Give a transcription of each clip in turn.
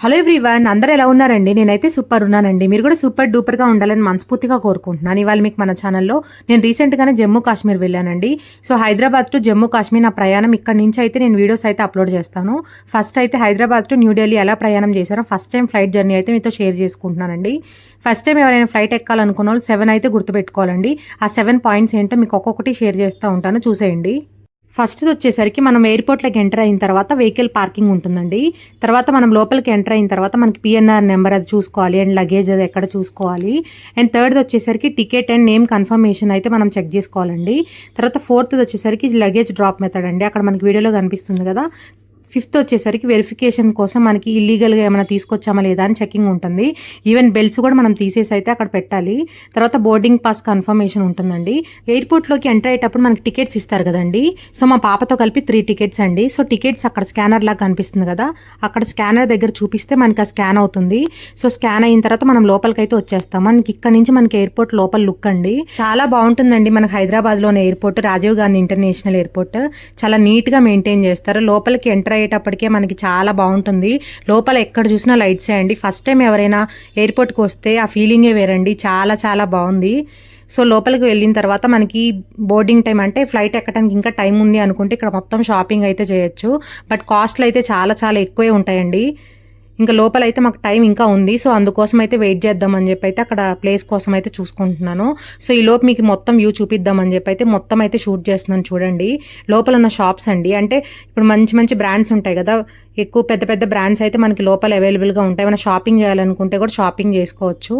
Hello everyone అందరూ ఎలా ఉన్నారండి? నేనైతే సూపర్ ఉన్నానండి. మీరు కూడా సూపర్ డూపర్గా ఉండాలని మనస్ఫూర్తిగా కోరుకుంటున్నాను. ఇవాళ మీకు మన ఛానల్లో నేను రీసెంట్గానే జమ్మూ కాశ్మీర్ వెళ్ళానండి. సో హైదరాబాద్ టు జమ్మూ కాశ్మీర్ నా ప్రయాణం ఇక్కడ నుంచి అయితే నేను వీడియోస్ అయితే అప్లోడ్ చేస్తాను. ఫస్ట్ అయితే హైదరాబాద్ టు న్యూఢిల్లీ ఎలా ప్రయాణం చేశారో ఫస్ట్ టైం ఫ్లైట్ జర్నీ అయితే మీతో షేర్ చేసుకుంటున్నానండి. ఫస్ట్ టైం ఎవరైనా ఫ్లైట్ ఎక్కాలనుకున్న వాళ్ళు సెవెన్ అయితే గుర్తుపెట్టుకోవాలండి. ఆ సెవెన్ పాయింట్స్ ఏంటో మీకు ఒక్కొక్కటి షేర్ చేస్తూ ఉంటాను. చూసేయండి. ఫస్ట్ వచ్చేసరికి మనం ఎయిర్పోర్ట్లోకి ఎంటర్ అయిన తర్వాత వెహికల్ పార్కింగ్ ఉంటుందండి. తర్వాత మనం లోపలికి ఎంటర్ అయిన తర్వాత మనకి పిఎన్ఆర్ నెంబర్ అది చూసుకోవాలి అండ్ లగేజ్ అది ఎక్కడ చూసుకోవాలి. అండ్ థర్డ్ వచ్చేసరికి టికెట్ అండ్ నేమ్ కన్ఫర్మేషన్ అయితే మనం చెక్ చేసుకోవాలండి. తర్వాత ఫోర్త్ వచ్చేసరికి లగేజ్ డ్రాప్ మెథడ్ అండి. అక్కడ మనకి వీడియోలో కనిపిస్తుంది కదా. ఫిఫ్త్ వచ్చేసరికి వెరిఫికేషన్ కోసం మనకి ఇల్లీగల్గా ఏమైనా తీసుకొచ్చామా లేదా అని చెకింగ్ ఉంటుంది. ఈవెన్ బెల్ట్స్ కూడా మనం తీసేసి అయితే అక్కడ పెట్టాలి. తర్వాత బోర్డింగ్ పాస్ కన్ఫర్మేషన్ ఉంటుందండి. ఎయిర్పోర్ట్లోకి ఎంటర్ అయ్యేటప్పుడు మనకి టికెట్స్ ఇస్తారు కదండి. సో మా పాపతో కలిపి త్రీ టికెట్స్ అండి. సో టికెట్స్ అక్కడ స్కానర్ లాగా కనిపిస్తుంది కదా. అక్కడ స్కానర్ దగ్గర చూపిస్తే మనకి ఆ స్కాన్ అవుతుంది. సో స్కాన్ అయిన తర్వాత మనం లోపలికి అయితే వచ్చేస్తాం. మనకి ఇక్కడ నుంచి మనకి ఎయిర్పోర్ట్ లోపల లుక్ అండి. చాలా బాగుంటుందండి మనకి హైదరాబాద్లోని airport Rajiv Gandhi international airport చాలా నీట్గా మెయింటైన్ చేస్తారు. లోపలికి ఎంటర్ వెళ్ళేటప్పటికే మనకి చాలా బాగుంటుంది. లోపల ఎక్కడ చూసినా లైట్సే అండి. ఫస్ట్ టైం ఎవరైనా ఎయిర్పోర్ట్కి వస్తే ఆ ఫీలింగే వేరండి. చాలా చాలా బాగుంది. సో లోపలికి వెళ్ళిన తర్వాత మనకి బోర్డింగ్ టైం అంటే ఫ్లైట్ ఎక్కడానికి ఇంకా టైం ఉంది అనుకుంటే ఇక్కడ మొత్తం షాపింగ్ అయితే చేయొచ్చు. బట్ కాస్ట్లు అయితే చాలా చాలా ఎక్కువే ఉంటాయండి. ఇంకా లోపల అయితే మాకు టైం ఇంకా ఉంది. సో అందుకోసం అయితే వెయిట్ చేద్దామని చెప్పి అయితే అక్కడ ప్లేస్ కోసం అయితే చూసుకుంటున్నాను. సో ఈ లోపు మీకు మొత్తం వ్యూ చూపిద్దామని చెప్పి అయితే మొత్తం అయితే షూట్ చేస్తున్నాను చూడండి. లోపల ఉన్న షాప్స్ అండి. అంటే ఇప్పుడు మంచి మంచి బ్రాండ్స్ ఉంటాయి కదా. ఎక్కువ పెద్ద పెద్ద బ్రాండ్స్ అయితే మనకి లోపల అవైలబుల్గా ఉంటాయి. ఏమైనా షాపింగ్ చేయాలనుకుంటే కూడా షాపింగ్ చేసుకోవచ్చు.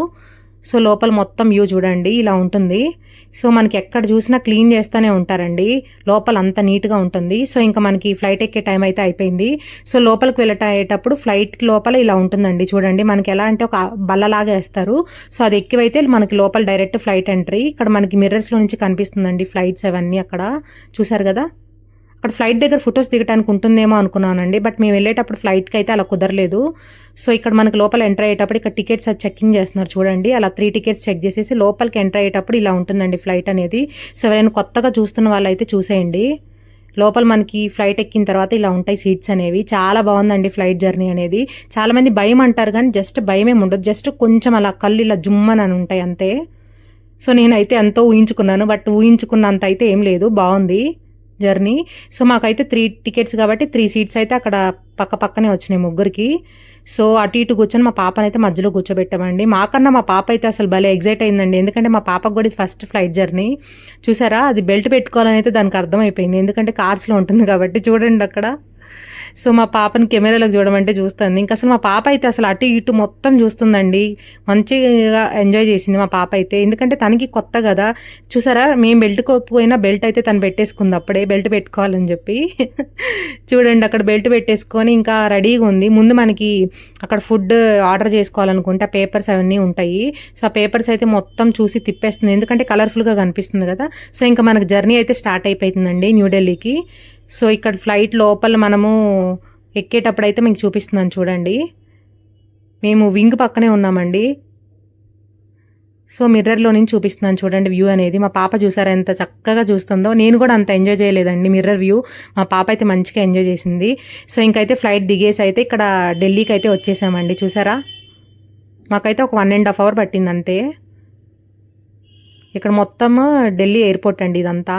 సో లోపల మొత్తం వ్యూ చూడండి ఇలా ఉంటుంది. సో మనకి ఎక్కడ చూసినా క్లీన్ చేస్తూనే ఉంటారండి. లోపల అంత నీట్గా ఉంటుంది. సో ఇంకా మనకి ఫ్లైట్ ఎక్కే టైం అయితే అయిపోయింది. సో లోపలికి వెళ్ళటప్పుడు ఫ్లైట్ లోపల ఇలా ఉంటుందండి. చూడండి మనకి ఎలా అంటే ఒక బల్లలాగా వేస్తారు. సో అది ఎక్కివైతే మనకి లోపల డైరెక్ట్ ఫ్లైట్ ఎంట్రీ. ఇక్కడ మనకి మిర్రర్స్లో నుంచి కనిపిస్తుందండి ఫ్లైట్స్ అవన్నీ అక్కడ. చూసారు కదా? అక్కడ ఫ్లైట్ దగ్గర ఫొటోస్ దిగడానికి ఉంటుందేమో అనుకున్నానండి బట్ మేము వెళ్ళేటప్పుడు ఫ్లైట్కి అయితే అలా కుదరలేదు. సో ఇక్కడ మనకి లోపల ఎంటర్ అయ్యేటప్పుడు ఇక్కడ టికెట్స్ అది చెక్కింగ్ చేస్తున్నారు చూడండి అలా త్రీ టికెట్స్ చెక్ చేసేసి లోపలికి ఎంటర్ అయ్యేటప్పుడు ఇలా ఉంటుందండి ఫ్లైట్ అనేది. సో ఎవరైనా కొత్తగా చూస్తున్న వాళ్ళు అయితే చూసేయండి. లోపల మనకి ఫ్లైట్ ఎక్కిన తర్వాత ఇలా ఉంటాయి సీట్స్ అనేవి. చాలా బాగుందండి ఫ్లైట్ జర్నీ అనేది. చాలామంది భయం అంటారు కానీ జస్ట్ భయం ఏమి ఉండదు. జస్ట్ కొంచెం అలా కళ్ళు ఇలా జుమ్మని అని ఉంటాయి అంతే. సో నేనైతే ఎంతో ఊహించుకున్నాను బట్ ఊహించుకున్నంత అయితే ఏం లేదు. బాగుంది. జర్నీ. సో మాకైతే త్రీ టికెట్స్ కాబట్టి త్రీ సీట్స్ అయితే అక్కడ పక్క పక్కనే వచ్చినాయి ముగ్గురికి. సో అటు ఇటు కూర్చొని మా పాపనైతే మధ్యలో కూర్చోబెట్టామండి. మాకన్నా మా పాప అయితే అసలు భలే ఎగ్జైట్ అయిందండి. ఎందుకంటే మా పాపకు కూడా ఫస్ట్ ఫ్లైట్ జర్నీ. చూసారా? అది బెల్ట్ పెట్టుకోవాలని అయితే దానికి అర్థమైపోయింది. ఎందుకంటే కార్స్లో ఉంటుంది కాబట్టి చూడండి అక్కడ. సో మా పాపని కెమెరాలకు చూడమంటే చూస్తుంది. ఇంకా అసలు మా పాప అయితే అసలు అటు ఇటు మొత్తం చూస్తుందండి. మంచిగా ఎంజాయ్ చేసింది మా పాప అయితే. ఎందుకంటే తనకి కొత్త కదా. చూసారా? మేము బెల్ట్ పోయినా బెల్ట్ అయితే తను పెట్టేసుకుంది అప్పుడే. బెల్ట్ పెట్టుకోవాలని చెప్పి. చూడండి అక్కడ బెల్ట్ పెట్టేసుకొని ఇంకా రెడీగా ఉంది. ముందు మనకి అక్కడ ఫుడ్ ఆర్డర్ చేసుకోవాలనుకుంటే ఆ పేపర్స్ అవన్నీ ఉంటాయి. సో ఆ పేపర్స్ అయితే మొత్తం చూసి తిప్పేస్తుంది. ఎందుకంటే కలర్ఫుల్గా కనిపిస్తుంది కదా. సో ఇంకా మనకు జర్నీ అయితే స్టార్ట్ అయిపోతుందండి న్యూఢిల్లీకి సో ఇక్కడ ఫ్లైట్ లోపల మనము ఎక్కేటప్పుడు అయితే మీకు చూపిస్తున్నాను చూడండి. మేము వింగ్ పక్కనే ఉన్నామండి. సో మిర్రర్లో నుంచి చూపిస్తున్నాను చూడండి వ్యూ అనేది. మా పాప చూసారా ఎంత చక్కగా చూస్తుందో. నేను కూడా అంత ఎంజాయ్ చేయలేదండి మిర్రర్ వ్యూ. మా పాప అయితే మంచిగా ఎంజాయ్ చేసింది. సో ఇంకైతే ఫ్లైట్ దిగేసి అయితే ఇక్కడ ఢిల్లీకి అయితే వచ్చేసామండి. చూసారా? మాకైతే ఒక వన్ అండ్ హాఫ్ అవర్ పట్టింది అంతే ఇక్కడ మొత్తం ఢిల్లీ ఎయిర్పోర్ట్ అండి ఇదంతా.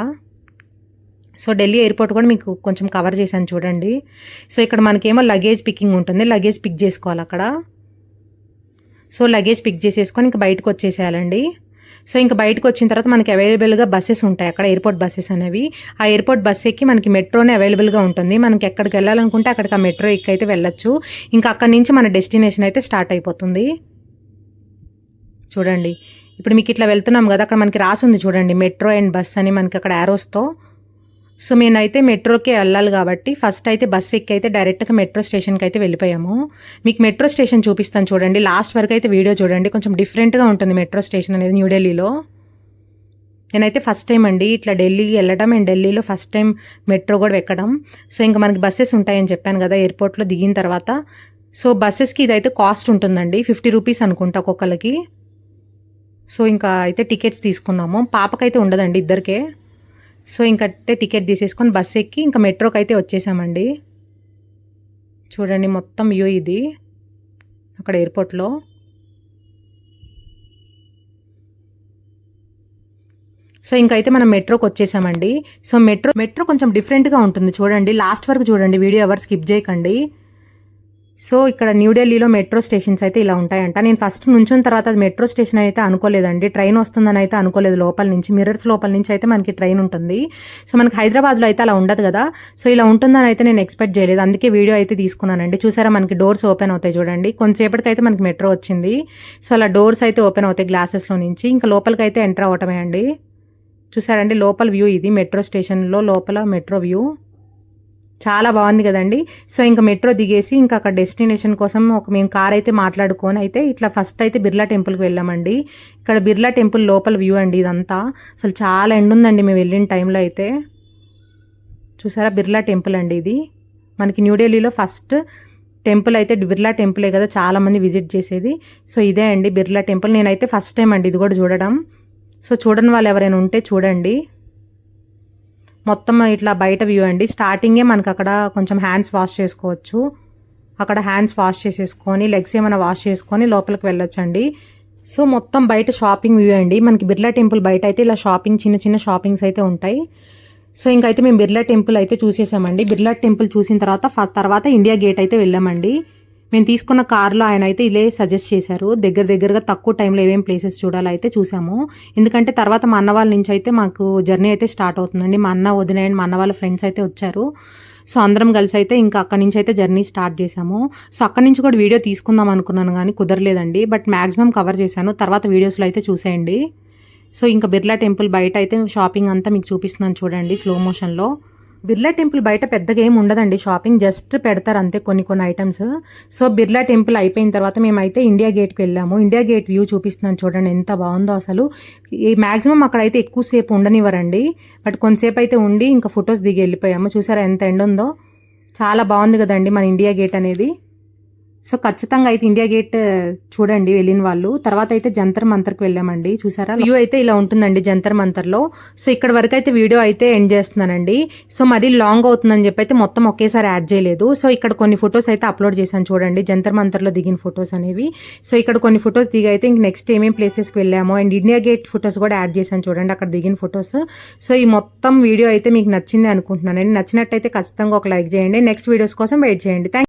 సో ఢిల్లీ ఎయిర్పోర్ట్ కూడా మీకు కొంచెం కవర్ చేశాను చూడండి. సో ఇక్కడ మనకేమో లగేజ్ పికింగ్ ఉంటుంది. లగేజ్ పిక్ చేసుకోవాలి అక్కడ. సో లగేజ్ పిక్ చేసేసుకొని ఇంకా బయటకు వచ్చేసేయాలండి. సో ఇంకా బయటకు వచ్చిన తర్వాత మనకి అవైలబుల్గా బస్సెస్ ఉంటాయి అక్కడ ఎయిర్పోర్ట్ బస్సెస్ అనేవి. ఆ ఎయిర్పోర్ట్ బస్ ఎక్కి మనకి మెట్రోనే అవైలబుల్గా ఉంటుంది. మనకి ఎక్కడికి వెళ్ళాలనుకుంటే అక్కడికి ఆ మెట్రో ఎక్కి అయితే వెళ్ళొచ్చు. ఇంకా అక్కడి నుంచి మన డెస్టినేషన్ అయితే స్టార్ట్ అయిపోతుంది. చూడండి. ఇప్పుడు మీకు ఇట్లా వెళ్తున్నాం కదా అక్కడ మనకి రాసి ఉంది చూడండి. మెట్రో అండ్ బస్ అని మనకి అక్కడ యారోస్తో సో మేమైతే మెట్రోకే వెళ్ళాలి కాబట్టి ఫస్ట్ అయితే బస్ ఎక్కి అయితే డైరెక్ట్గా మెట్రో స్టేషన్కి అయితే వెళ్ళిపోయాము. మీకు మెట్రో స్టేషన్ చూపిస్తాను చూడండి. లాస్ట్ వరకు అయితే వీడియో చూడండి. కొంచెం డిఫరెంట్గా ఉంటుంది మెట్రో స్టేషన్ అనేది న్యూఢిల్లీలో నేనైతే ఫస్ట్ టైం అండి. ఇట్లా ఢిల్లీకి వెళ్ళడం అండ్ ఢిల్లీలో ఫస్ట్ టైం మెట్రో కూడా ఎక్కడం. సో ఇంకా మనకి బస్సెస్ ఉంటాయని చెప్పాను కదా ఎయిర్పోర్ట్లో దిగిన తర్వాత. సో బస్సెస్కి ఇదైతే కాస్ట్ ఉంటుందండి. ఫిఫ్టీ రూపీస్ అనుకుంటా ఒక్కొక్కరికి సో ఇంకా అయితే టికెట్స్ తీసుకున్నాము. పాపకైతే ఉండదండి ఇద్దరికే. సో ఇంకట్టే టికెట్ తీసేసుకొని బస్ ఎక్కి ఇంకా మెట్రోకి అయితే వచ్చేసామండి. చూడండి మొత్తం వ్యూ ఇది అక్కడ ఎయిర్పోర్ట్లో. సో ఇంకైతే మనం మెట్రోకి వచ్చేసామండి. సో మెట్రో మెట్రో కొంచెం డిఫరెంట్గా ఉంటుంది చూడండి. లాస్ట్ వరకు చూడండి వీడియో ఎవరు స్కిప్ చేయకండి. సో ఇక్కడ న్యూఢిల్లీలో మెట్రో స్టేషన్స్ అయితే ఇలా ఉంటాయంట. నేను ఫస్ట్ నుంచిన తర్వాత అది మెట్రో స్టేషన్ అయితే అనుకోలేదండి. ట్రైన్ వస్తుందని అయితే అనుకోలేదు. లోపల నుంచి మిర్రర్స్ లోపల నుంచి అయితే మనకి ట్రైన్ ఉంటుంది. సో మనకి హైదరాబాద్లో అయితే అలా ఉండదు కదా. సో ఇలా ఉంటుందని అయితే నేను ఎక్స్పెక్ట్ చేయలేదు. అందుకే వీడియో అయితే తీసుకున్నానండి. చూసారా మనకి డోర్స్ ఓపెన్ అవుతాయి చూడండి. కొంతసేపటికి అయితే మనకి మెట్రో వచ్చింది. సో అలా డోర్స్ అయితే ఓపెన్ అవుతాయి గ్లాసెస్లో నుంచి. ఇంకా లోపలికి అయితే ఎంటర్ అవటమే అండి. చూసారండి? లోపల వ్యూ ఇది. మెట్రో స్టేషన్లో లోపల మెట్రో వ్యూ చాలా బాగుంది కదండి. సో ఇంకా మెట్రో దిగేసి ఇంకా అక్కడ డెస్టినేషన్ కోసం ఒక మేము కార్ అయితే మాట్లాడుకొని అయితే ఇట్లా ఫస్ట్ అయితే బిర్లా టెంపుల్కి వెళ్ళామండి. ఇక్కడ బిర్లా టెంపుల్ లోపల వ్యూ అండి ఇదంతా. అసలు చాలా ఎండ్ ఉందండి మేము వెళ్ళిన టైంలో అయితే. చూసారా బిర్లా టెంపుల్ అండి ఇది. మనకి న్యూఢిల్లీలో ఫస్ట్ టెంపుల్ అయితే బిర్లా టెంపులే కదా చాలామంది విజిట్ చేసేది. సో ఇదే అండి బిర్లా టెంపుల్. నేనైతే ఫస్ట్ టైం అండి ఇది కూడా చూడడం. సో చూడని వాళ్ళు ఎవరైనా ఉంటే చూడండి. మొత్తం ఇట్లా బయట వ్యూ అండి. స్టార్టింగే మనకు అక్కడ కొంచెం హ్యాండ్స్ వాష్ చేసుకోవచ్చు. అక్కడ హ్యాండ్స్ వాష్ చేసేసుకొని లెగ్స్ ఏమైనా వాష్ చేసుకొని లోపలికి వెళ్ళొచ్చండి. సో మొత్తం బయట షాపింగ్ వ్యూ అండి. మనకి బిర్లా టెంపుల్ బయట అయితే ఇలా షాపింగ్ చిన్న చిన్న షాపింగ్స్ అయితే ఉంటాయి. సో ఇంకైతే మేము బిర్లా టెంపుల్ అయితే చూసేసామండి. బిర్లా టెంపుల్ చూసిన తర్వాత తర్వాత ఇండియా గేట్ అయితే వెళ్ళామండి. మేము తీసుకున్న కార్లో ఆయన అయితే ఇదే సజెస్ట్ చేశారు. దగ్గర దగ్గరగా తక్కువ టైంలో ఏమేమి ప్లేసెస్ చూడాలో అయితే చూసాము. ఎందుకంటే తర్వాత మా అన్న వాళ్ళ నుంచి అయితే మాకు జర్నీ అయితే స్టార్ట్ అవుతుందండి. మా అన్న వదిన అండ్ మా అన్న వాళ్ళ ఫ్రెండ్స్ అయితే వచ్చారు. సో అందరం కలిసి అయితే ఇంకా అక్కడి నుంచి అయితే జర్నీ స్టార్ట్ చేసాము సో అక్కడి నుంచి కూడా వీడియో తీసుకుందాం అనుకున్నాను కానీ కుదరలేదండి. బట్ మ్యాక్సిమం కవర్ చేశాను. తర్వాత వీడియోస్లో అయితే చూసేయండి. సో ఇంకా బిర్లా టెంపుల్ బయట అయితే షాపింగ్ అంతా మీకు చూపిస్తున్నాను చూడండి స్లో మోషన్లో బిర్లా టెంపుల్ బయట పెద్దగా ఏమి ఉండదండి. షాపింగ్ జస్ట్ పెడతారు అంతే కొన్ని కొన్ని ఐటమ్స్. సో బిర్లా టెంపుల్ అయిపోయిన తర్వాత మేమైతే ఇండియా గేట్కి వెళ్ళాము. ఇండియా గేట్ వ్యూ చూపిస్తున్నాను చూడండి ఎంత బాగుందో అసలు. ఈ మ్యాక్సిమం అక్కడైతే ఎక్కువసేపు ఉండనివ్వరండి. బట్ కొంతసేపు అయితే ఉండి ఇంకా ఫొటోస్ దిగి వెళ్ళిపోయాము. చూసారా ఎంత ఎండ ఉందో చాలా బాగుంది కదండి మన ఇండియా గేట్ అనేది. సో ఖచ్చితంగా అయితే ఇండియా గేట్ చూడండి వెళ్ళిన వాళ్ళు. తర్వాత అయితే జంతర్ మంతర్కి వెళ్ళామండి. చూసారా? వ్యూ అయితే ఇలా ఉంటుందండి జంతర్ మంతర్లో. సో ఇక్కడ వరకు అయితే వీడియో అయితే ఎండ్ చేస్తున్నానండి. సో మరీ లాంగ్ అవుతుందని చెప్పి అయితే మొత్తం ఒకేసారి యాడ్ చేయలేదు. సో ఇక్కడ కొన్ని ఫొటోస్ అయితే అప్లోడ్ చేశాను చూడండి. జంతర్ మంతర్లో దిగిన ఫొటోస్ అనేవి. సో ఇక్కడ కొన్ని ఫొటోస్ దిగి అయితే ఇంక నెక్స్ట్ ఏమేమి ప్లేసెస్కి వెళ్ళాము అండ్ ఇండియా గేట్ ఫొటోస్ కూడా యాడ్ చేశాను చూడండి అక్కడ దిగిన ఫొటోస్. సో ఈ మొత్తం వీడియో అయితే మీకు నచ్చింది అనుకుంటున్నానండి. నచ్చినట్టయితే ఖచ్చితంగా ఒక లైక్ చేయండి. నెక్స్ట్ వీడియోస్ కోసం వెయిట్ చేయండి. థ్యాంక్